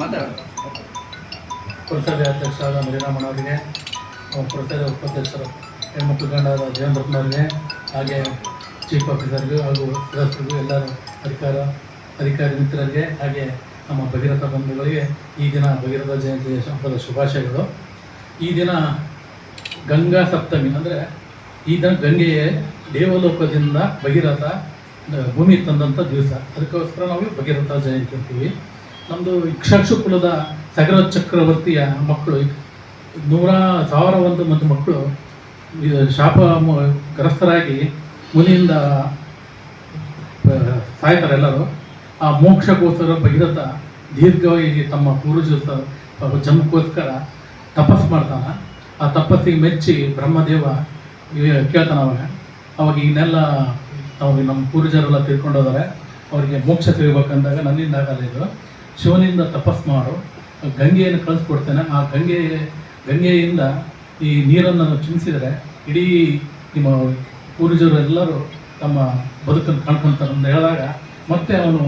ಮಾತಾಡ. ಪುರಸಭೆ ಅಧ್ಯಕ್ಷರಾದ ಮರಿರಾಮಣ್ಣವರಿಗೆ ಪುರಸಭೆ ಉಪಾಧ್ಯಕ್ಷರು ಹೆಣ್ಮಕ್ಳು ಗಂಡಾದ ದೇವೇಂದ್ರಪ್ಪನವರಿಗೆ ಹಾಗೆ ಚೀಫ್ ಆಫೀಸರ್ಗೂ ಹಾಗೂ ಸದಸ್ಯರಿಗೂ ಎಲ್ಲರೂ ಅಧಿಕಾರ, ಅಧಿಕಾರಿ ಮಿತ್ರರಿಗೆ, ಹಾಗೆ ನಮ್ಮ ಭಗೀರಥ ಬಂಧುಗಳಿಗೆ ಈ ದಿನ ಭಗೀರಥ ಜಯಂತಿ ಹಬ್ಬದ ಶುಭಾಶಯಗಳು. ಈ ದಿನ ಗಂಗಾ ಸಪ್ತಮಿ ಅಂದರೆ ಈ ದಿನ ಗಂಗೆಯೇ ದೇವಲೋಕದಿಂದ ಭಗೀರಥ ಭೂಮಿ ತಂದಂಥ ದಿವಸ. ಅದಕ್ಕೋಸ್ಕರ ನಾವು ಭಗೀರಥ ಜಯಂತಿ ಅಂತೀವಿ. ನಮ್ಮದು ಇಕ್ಷಾಕ್ಷು ಕುಲದ ಸಗರ ಚಕ್ರವರ್ತಿಯ ಮಕ್ಕಳು, ನೂರ ಸಾವಿರ ಒಂದು ಮಂದಿ ಮಕ್ಕಳು ಶಾಪ ಗ್ರಸ್ತರಾಗಿ ಮುನಿಯಿಂದ ಸಾಯ್ತಾರೆ ಎಲ್ಲರೂ. ಆ ಮೋಕ್ಷಕ್ಕೋಸ್ಕರ ಭಗೀರಥ ದೀರ್ಘವಾಗಿ ತಮ್ಮ ಪೂರ್ವಜ ಜನ್ಮಕ್ಕೋಸ್ಕರ ತಪಸ್ ಮಾಡ್ತಾನೆ. ಆ ತಪಸ್ಸಿಗೆ ಮೆಚ್ಚಿ ಬ್ರಹ್ಮದೇವ ಕೇಳ್ತಾನೆ ಅವಾಗ ಅವಾಗ ಇನ್ನೆಲ್ಲ ಅವಾಗ ನಮ್ಮ ಪೂರ್ವಜರೆಲ್ಲ ತಿಳ್ಕೊಂಡೋದಾರೆ ಅವರಿಗೆ ಮೋಕ್ಷ ತಿಳಿಬೇಕಂದಾಗ ನನ್ನಿಂದ ಆಗಲ್ಲ ಇದು. ಶಿವನಿಂದ ತಪಸ್ ಮಾಡು, ಗಂಗೆಯನ್ನು ಕಳಿಸ್ಕೊಡ್ತೇನೆ. ಆ ಗಂಗೆ, ಗಂಗೆಯಿಂದ ಈ ನೀರನ್ನು ಚಿಮಿಸಿದರೆ ಇಡೀ ನಿಮ್ಮ ಪೂರ್ವಜರೆಲ್ಲರೂ ತಮ್ಮ ಬದುಕನ್ನು ಕಾಣ್ಕೊಂತಾರೆ ಅಂತ ಹೇಳಿದಾಗ ಮತ್ತೆ ಅವನು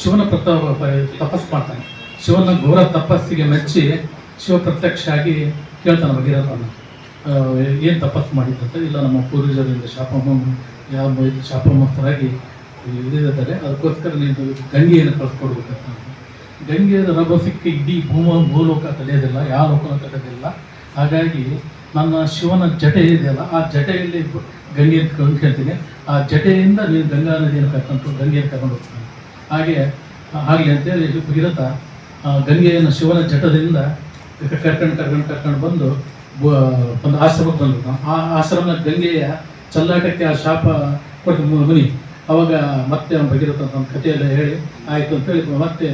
ಶಿವನ ಪ್ರತಾಪ ತಪಸ್ ಮಾಡ್ತಾನೆ. ಶಿವನ ಘೋರ ತಪಸ್ಸಿಗೆ ಮೆಚ್ಚಿ ಶಿವ ಪ್ರತ್ಯಕ್ಷ ಆಗಿ ಕೇಳ್ತಾನೆ ಭಗೀರಥನ ಏನು ತಪಸ್ ಮಾಡಿದ್ದಂತೆ ಇಲ್ಲ, ನಮ್ಮ ಪೂರ್ವಜರಿಂದ ಶಾಪ ಯಾವ ಶಾಪಮಸ್ತರಾಗಿ ಇದಿದ್ದಾರೆ. ಅದಕ್ಕೋಸ್ಕರ ನೀನು ಗಂಗೆಯನ್ನು ಕಳ್ಸ್ಕೊಡ್ಬೇಕಂತ. ಗಂಗೆಯ ರಭಸಕ್ಕೆ ಇಡೀ ಭೂಮ ಭೂಲೋಕ ತಡೆಯೋದಿಲ್ಲ ಯಾವ ಲೋಕನ ತಡೆಯೋದಿಲ್ಲ ಹಾಗಾಗಿ ನನ್ನ ಶಿವನ ಜಟೆ ಇದೆಯಲ್ಲ, ಆ ಜಟೆಯಲ್ಲಿ ಗಂಗೆ ಕೇಳ್ತೀನಿ ಆ ಜಟೆಯಿಂದ ನೀನು ಗಂಗಾ ನದಿಯನ್ನು ಕರ್ಕೊಂಡು ಗಂಗೆಯನ್ನು ಕರ್ಕೊಂಡು ಹೋಗ್ತೀನಿ ಹಾಗೆ ಆಗಲಿ ಅಂತೇಳಿ ಭಗೀರಥ ಗಂಗೆಯನ್ನು ಶಿವನ ಜಟದಿಂದ ಕರ್ಕೊಂಡು ಕರ್ಕೊಂಡು ಕರ್ಕೊಂಡು ಬಂದು ಒಂದು ಆಶ್ರಮಕ್ಕೆ ಬಂದು ಆ ಆಶ್ರಮನ ಗಂಗೆಯ ಚಲ್ಲಾಟಕ್ಕೆ ಆ ಶಾಪ ಕೊಟ್ಟು ಮುನಿ. ಅವಾಗ ಮತ್ತೆ ಭಗೀರಥ ತನ್ನ ಕಥೆಯೆಲ್ಲ ಹೇಳಿ, ಆಯಿತು ಅಂತೇಳಿ ಮತ್ತೆ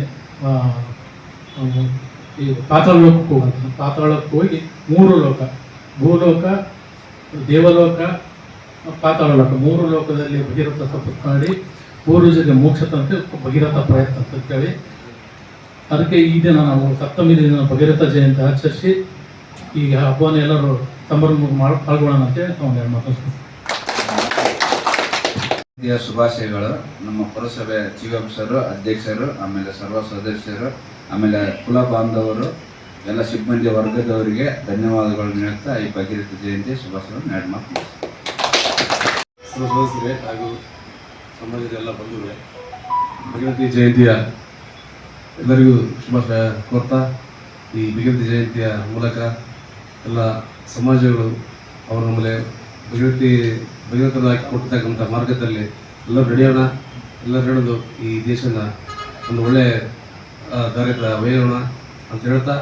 ಈ ಪಾತಾಳ ಲೋಕಕ್ಕೆ ಹೋಗಂತ ಪಾತಾಳಕ್ಕೆ ಹೋಗಿ ಮೂರು ಲೋಕ. ಭೂಲೋಕ, ದೇವಲೋಕ ಪಾತಾಳ ಲೋಕ ಮೂರು ಲೋಕದಲ್ಲಿ ಭಗೀರಥ ತಪಸ್ ಮಾಡಿ ಪೂರ್ವಜರಿಗೆ ಮೋಕ್ಷ ತಂತೆ ಭಗೀರಥ ಪ್ರಯತ್ನ ಅಂತೇಳಿ ಅದಕ್ಕೆ ಈ ದಿನ ನಾವು ಸಪ್ತಮಿ ದಿನ ಭಗೀರಥ ಜಯಂತಿ ಆಚರಿಸಿ, ಈಗ ಹಬ್ಬವನ್ನು ಎಲ್ಲರೂ ಸಂಭ್ರಮ ಮಾಡಿ ಪಾಲ್ಗೊಳ್ಳೋಣ ಅಂತೇಳಿ ನಾವು ಎರಡು ಮಾತು ಶುಭಾಶಯಗಳು. ನಮ್ಮ ಪುರಸಭೆ ಆಫೀಸರು ಅಧ್ಯಕ್ಷರು, ಆಮೇಲೆ ಸರ್ವ ಸದಸ್ಯರು, ಆಮೇಲೆ ಕುಲ ಬಾಂಧವರು ಎಲ್ಲ ಸಿಬ್ಬಂದಿ ವರ್ಗದವರಿಗೆ ಧನ್ಯವಾದಗಳು ನೀಡುತ್ತಾ ಈ ಭಗೀರಥ ಜಯಂತಿ ಶುಭಾಶಯಗಳನ್ನು ಮಾತು ಸರ್ವ ಸದಸ್ಯರೇ ಹಾಗೂ ಸಮಾಜದ ಎಲ್ಲ ಬಂಧುಗಳೇ, ಭಗೀರಥಿ ಜಯಂತಿಯ ಎಲ್ಲರಿಗೂ ಶುಭಾಶಯ ಕೋರ್ತಾ, ಈ ಭಗೀರಥಿ ಜಯಂತಿಯ ಮೂಲಕ ಎಲ್ಲ ಸಮಾಜಗಳು ಅವರ ಮೇಲೆ ಭಗೀರಥಿ ಭಗವಂತನಾಗಿ ಕೊಟ್ಟಿರ್ತಕ್ಕಂಥ ಮಾರ್ಗದಲ್ಲಿ ಎಲ್ಲರೂ ನಡೆಯೋಣ ಎಲ್ಲರೂ ನಡೆದು ಈ ದೇಶನ ಒಂದು ಒಳ್ಳೆಯ ದಾರಿದ ಒಯ್ಯೋಣ ಅಂತ ಹೇಳ್ತಾ,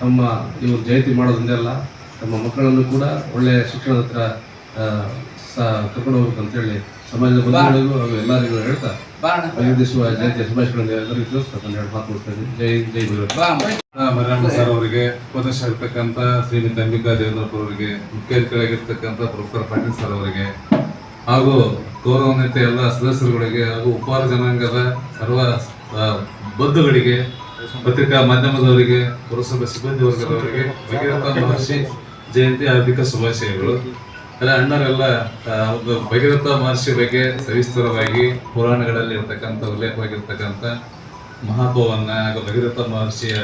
ತಮ್ಮ ಈ ಒಂದು ಜಯಂತಿ ಮಾಡೋದನ್ನೆಲ್ಲ ತಮ್ಮ ಮಕ್ಕಳನ್ನು ಕೂಡ ಒಳ್ಳೆಯ ಶಿಕ್ಷಣದ ಹತ್ರ ಸಹ ಕರ್ಕೊಂಡು ಹೋಗ್ಬೇಕು ಅಂತೇಳಿ ಸಮಾಜದ ಬಂಧುಗಳಿಗೂ ಹಾಗೂ ಎಲ್ಲರಿಗೂ ಹೇಳ್ತಾ ವಿಶ್ವ ಜಯಂತಿಯ ಶುಭಾಶಯಗಳನ್ನು ಎಲ್ಲರಿಗೂ ತಿಳಿಸ್ತಾ ನಾನು ಎರಡು ಮಾತು ಇದ್ದೀನಿ. ಜೈ ಜೈ ಮರಿಯಮ್ಮ ಸರ್ ಅವರಿಗೆ ಉಪದೇಶ ಇರ್ತಕ್ಕಂಥ ಶ್ರೀಮತಿ ಅಂಬಿಕಾ ದೇವೇಂದ್ರಪ್ಪ ಅವರಿಗೆ ಮುಖ್ಯ ಅಧಿಕಾರಿಯಾಗಿರ್ತಕ್ಕಂಥ ಪ್ರೊಫೆಸರ್ ಪಾಟೀಲ್ ಸರ್ ಅವರಿಗೆ ಹಾಗೂ ಗೌರವಾನ್ವಿತ ಎಲ್ಲ ಸದಸ್ಯರುಗಳಿಗೆ ಹಾಗೂ ಉಪಹಾರ ಜನಾಂಗದ ಸರ್ವ ಬಂಧುಗಳಿಗೆ ಪತ್ರಿಕಾ ಮಾಧ್ಯಮದವರಿಗೆ ಪುರಸಭೆ ಸಿಬ್ಬಂದಿ ವರ್ಗದವರಿಗೆ ಭಗೀರಥ ಮಹರ್ಷಿ ಜಯಂತಿ ಹಾರ್ದಿಕ ಶುಭಾಶಯಗಳು. ಎಲ್ಲ ಅಣ್ಣರೆಲ್ಲ ಒಂದು ಭಗೀರಥ ಮಹರ್ಷಿ ಬಗ್ಗೆ ಸವಿಸ್ತರವಾಗಿ ಪುರಾಣಗಳಲ್ಲಿ ಇರ್ತಕ್ಕಂಥ ಉಲ್ಲೇಖವಾಗಿರ್ತಕ್ಕಂಥ ಮಹತ್ವವನ್ನ ಹಾಗೂ ಭಗೀರಥ ಮಹರ್ಷಿಯ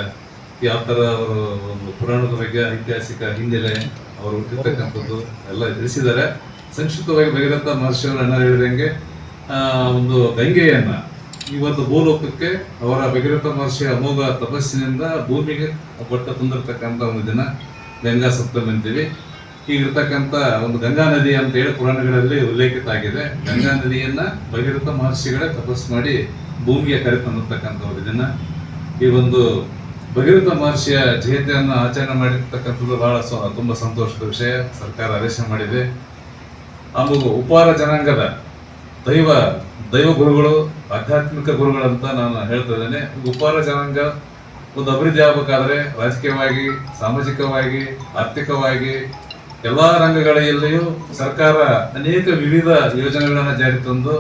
ಯಾವ ಥರ ಅವರು ಒಂದು ಪುರಾಣದ ಬಗ್ಗೆ ಐತಿಹಾಸಿಕ ಹಿನ್ನೆಲೆ ಅವರು ಹುಟ್ಟಿರ್ತಕ್ಕಂಥದ್ದು ಎಲ್ಲ ತಿಳಿಸಿದ್ದಾರೆ. ಸಂಕ್ಷಿಪ್ತವಾಗಿ ಭಗೀರಥ ಮಹರ್ಷಿಯವರು ಅಣ್ಣ ಹೇಳಿದಂಗೆ ಒಂದು ಗಂಗೆಯನ್ನ, ಈ ಒಂದು ಭೂಲೋಕಕ್ಕೆ ಅವರ ಭಗೀರಥ ಮಹರ್ಷಿ ಅಮೋಘ ತಪಸ್ಸಿನಿಂದ ಭೂಮಿಗೆ ಕೊಟ್ಟ ತಂದಿರತಕ್ಕಂಥ ಒಂದು ದಿನ ಗಂಗಾ ಸಪ್ತಮಿ ಅಂತೀವಿ ಈಗಿರ್ತಕ್ಕಂಥ ಒಂದು ಗಂಗಾ ನದಿ ಅಂತ ಹೇಳಿ ಪುರಾಣಗಳಲ್ಲಿ ಉಲ್ಲೇಖಿತ ಆಗಿದೆ. ಗಂಗಾ ನದಿಯನ್ನ ಭಗೀರಥ ಮಹರ್ಷಿಗಳೇ ತಪಸ್ ಮಾಡಿ ಭೂಮಿಗೆ ಕರೆತಂದಿರ್ತಕ್ಕಂಥ ಒಂದು ದಿನ ಈ ಒಂದು ಭಗೀರಥ ಮಹರ್ಷಿಯ ಜಯಂತಿಯನ್ನು ಆಚರಣೆ ಮಾಡಿರ್ತಕ್ಕಂಥದ್ದು ಬಹಳ ತುಂಬಾ ಸಂತೋಷದ ವಿಷಯ. ಸರ್ಕಾರ ಆದೇಶ ಮಾಡಿದೆ. ಹಾಗೂ ಉಪಹಾರ ಜನಾಂಗದ ದೈವ ದೈವ ಗುರುಗಳು, ಆಧ್ಯಾತ್ಮಿಕ ಗುರುಗಳಂತ ನಾನು ಹೇಳ್ತಾ ಇದ್ದೇನೆ. ಉಪಹಾರ ಜನಾಂಗ ಒಂದು ಅಭಿವೃದ್ಧಿ ಆಗಬೇಕಾದ್ರೆ ರಾಜಕೀಯವಾಗಿ, ಸಾಮಾಜಿಕವಾಗಿ, ಆರ್ಥಿಕವಾಗಿ ಎಲ್ಲಾ ರಂಗಗಳಲ್ಲಿಯೂ ಸರ್ಕಾರ ಅನೇಕ ವಿವಿಧ ಯೋಜನೆಗಳನ್ನು ಜಾರಿ ತಂದು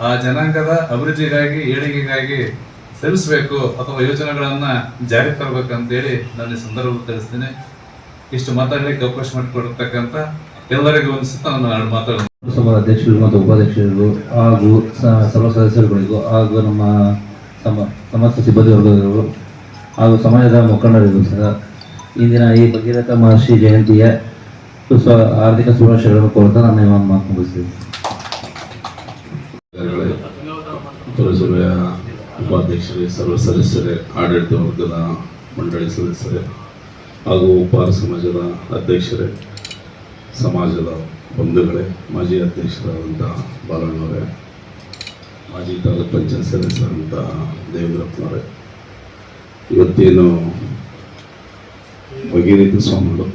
ಆ ಜನಾಂಗದ ಅಭಿವೃದ್ಧಿಗಾಗಿ, ಏಳಿಗೆಗಾಗಿ ಸಲ್ಲಿಸಬೇಕು ಅಥವಾ ಯೋಜನೆಗಳನ್ನು ಜಾರಿ ತರಬೇಕಂತೇಳಿ ನಾನು ಈ ಸಂದರ್ಭದಲ್ಲಿ ತಿಳಿಸ್ತೇನೆ. ಇಷ್ಟು ಮಾತಾಡಲಿಕ್ಕೆ ಅವಕಾಶ ಮಾಡಿಕೊಡತಕ್ಕಂಥ ಎಲ್ಲರಿಗೂ ಅನಿಸುತ್ತಾ ನಾನು ಮಾತಾಡ ಸಭಾ ಅಧ್ಯಕ್ಷರು ಮತ್ತು ಉಪಾಧ್ಯಕ್ಷರು ಹಾಗೂ ಸರ್ವ ಸದಸ್ಯರುಗಳಿಗೂ ಹಾಗೂ ನಮ್ಮ ಸಮ, ಸಮಸ್ತ ಸಿಬ್ಬಂದಿ ವರ್ಗದವರು ಹಾಗೂ ಸಮಾಜದ ಮುಖಂಡರಿಗೂ ಸಹ ಇಂದಿನ ಈ ಭಗೀರಥ ಮಹರ್ಷಿ ಜಯಂತಿಯ ಆರ್ಥಿಕ ಶುಭಾಶಯಗಳನ್ನು ಕೋರ್ತಾ ನನ್ನ ಒಂದು ಮಾತು ಮುಗಿಸ್ತೀನಿ. ಉಪಾಧ್ಯಕ್ಷರೇ, ಸರ್ವ ಸದಸ್ಯರೇ, ಆಡಳಿತ ವರ್ಗದ ಮಂಡಳಿ ಸದಸ್ಯರೇ ಹಾಗೂ ಉಪಾರ ಸಮಾಜದ ಅಧ್ಯಕ್ಷರೇ, ಸಮಾಜದ ಬಂಧುಗಳೇ, ಮಾಜಿ ಅಧ್ಯಕ್ಷರಾದಂಥ ಬಾಲಣ್ಣವರೇ, ಮಾಜಿ ತಾಲೂಕ್ ಪಂಚಾಯತ್ ಸದಸ್ಯರಾದಂಥ ದೇವೇಂದ್ರಪ್ಪನವರೇ ಇವತ್ತೇನು ಭಗೀರಥ ಸ್ವಾಮಿಗಳು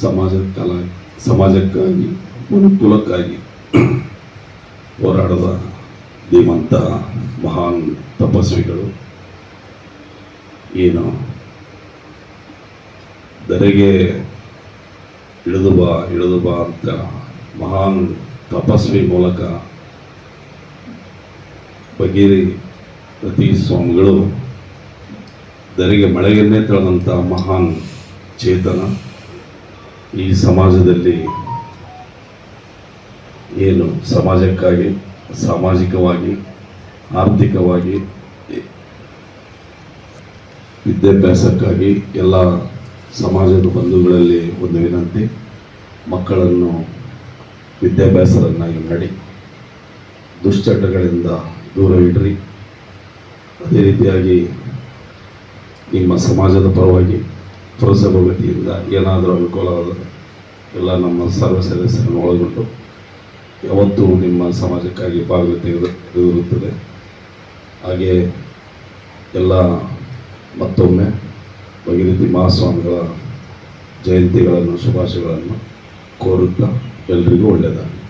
ಸಮಾಜ ಸಮಾಜಕ್ಕಾಗಿ, ಮನುಕುಲಕ್ಕಾಗಿ ಹೋರಾಡದ ಧೀಮಂತ, ಮಹಾನ್ ತಪಸ್ವಿಗಳು. ಏನು? ಧರೆಗೆ ಇಳಿದು ಬಾ ಇಳಿದು ಬಾ ಅಂತ ಮಹಾನ್ ತಪಸ್ವಿ ಮೂಲಕ ಭಗೀರಥಿ ಸ್ವಾಮಿಗಳು ಧರೆಗೆ ಮಳೆಗೆನ್ನೇ ತಳೆದಂಥ ಮಹಾನ್ ಚೇತನ ಈ ಸಮಾಜದಲ್ಲಿ ಏನು ಸಮಾಜಕ್ಕಾಗಿ, ಸಾಮಾಜಿಕವಾಗಿ, ಆರ್ಥಿಕವಾಗಿ, ವಿದ್ಯಾಭ್ಯಾಸಕ್ಕಾಗಿ ಎಲ್ಲ ಸಮಾಜದ ಬಂಧುಗಳಲ್ಲಿ ಒಂದು ವಿನಂತಿ, ಮಕ್ಕಳನ್ನು ವಿದ್ಯಾಭ್ಯಾಸರನ್ನಾಗಿ ಮಾಡಿ, ದುಶ್ಚಟಗಳಿಂದ ದೂರವಿಡ್ರಿ ಅದೇ ರೀತಿಯಾಗಿ ನಿಮ್ಮ ಸಮಾಜದ ಪರವಾಗಿ ಪುರಸಭೆ ವತಿಯಿಂದ ಏನಾದರೂ ಅನುಕೂಲವಾದರೆ ಎಲ್ಲ ನಮ್ಮ ಸರ್ವ ಸದಸ್ಯರನ್ನು ಒಳಗೊಂಡು ಯಾವತ್ತೂ ನಿಮ್ಮ ಸಮಾಜಕ್ಕಾಗಿ ಬಾಗಿಲು ತೆಗೆದು ತೆಗೆದಿರುತ್ತದೆ. ಹಾಗೆ ಎಲ್ಲ ಮತ್ತೊಮ್ಮೆ ಭಗೀರಥಿ ಮಹಾಸ್ವಾಮಿಗಳ ಜಯಂತಿಗಳನ್ನು, ಶುಭಾಶಯಗಳನ್ನು ಕೋರುತ್ತಾ ಎಲ್ರಿಗೂ ಒಳ್ಳೆಯದಾಗಲಿ.